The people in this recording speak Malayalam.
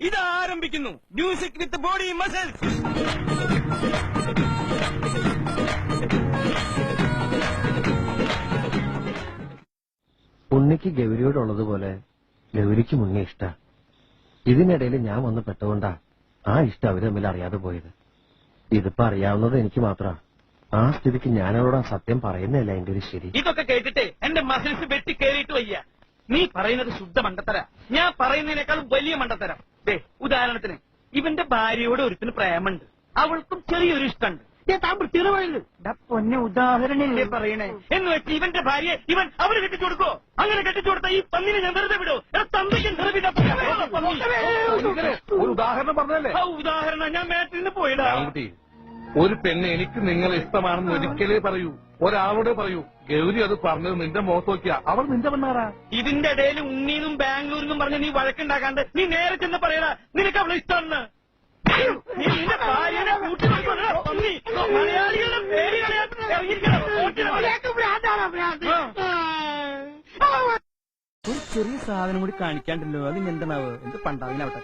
ഇത് ആരംഭിക്കുന്നു മ്യൂസിക് വിത്ത് ബോഡി മസിൽസ് ഉണ്ണിക്ക് ഗൗരിയോടുള്ളതുപോലെ ഗൗരിക്ക് മുന്നേ ഇഷ്ട. ഇതിനിടയിൽ ഞാൻ വന്ന് പെട്ടുകൊണ്ടാ ആ ഇഷ്ടം അവർ തമ്മിൽ അറിയാതെ പോയത്. ഇതിപ്പോ അറിയാവുന്നത് എനിക്ക് മാത്രാ. ആ സ്ഥിതിക്ക് ഞാനവരോട് ആ സത്യം പറയുന്നില്ല ഒരു ശരി. ഇതൊക്കെ കേട്ടിട്ട് എന്റെ മസിൽസ് വെട്ടി കയറിയിട്ട് വയ്യ. നീ പറയുന്നത് ശുദ്ധ മണ്ടത്തര. ഞാൻ പറയുന്നതിനേക്കാൾ വലിയ മണ്ടത്തരം. ഉദാഹരണത്തിന് ഇവന്റെ ഭാര്യയോട് ഒരുത്തിന് പ്രേമുണ്ട് അവൾക്കും ചെറിയൊരു ഇഷ്ടമുണ്ട്. ദേ, താൻ വൃത്തിയുടെ പറയൽ പൊന്നെ ഉദാഹരണല്ലേ? പറയണേ. എന്ന് വെച്ച് ഇവന്റെ ഭാര്യയെ ഇവൻ അവർ കെട്ടിച്ചു കൊടുക്കോ? അങ്ങനെ കെട്ടിച്ചു കൊടുത്ത ഈ പന്നിനെ ഞാൻ വെറുതെ വിടോ തന്തയ്ക്ക്. ഒരു ഉദാഹരണം പറഞ്ഞല്ലേ? ഉദാഹരണം ഞാൻ മേട്ടിൽ നിന്ന് പോയിടാ. ഒരു പെണ്ണ് എനിക്ക് നിങ്ങളെ ഇഷ്ടമാണെന്ന് ഒരിക്കലേ പറയൂ. ഒരാളോട് പറയൂ ഗൗരി അത് പറഞ്ഞത് നിന്റെ മുഖത്ത് നോക്കിയാ. അവൾ നിന്റെ പെണ്ണാറാ ഇതിന്റെ ഇടയിൽ ഉണ്ണീന്നും ബാംഗ്ലൂരിന്നും പറഞ്ഞ് നീ വഴക്കുണ്ടാക്കാണ്ട് നീ നേരെ ചെന്ന് പറയടാ നിനക്ക് അവളെ ഇഷ്ടമാണ് നീ നിന്റെ ഭാര്യനെ കൂട്ടി നിർത്തണ പന്നി. മലയാളികളുടെ പേര് കളയാൻ ഇറങ്ങിയിരിക്കണം. ആ. ഒരു ചെറിയ സാധനം കൂടി കാണിക്കാണ്ടല്ലോ അത് എന്താണാവ് എന്ത് പണ്ടാവിനാവട്ടെ.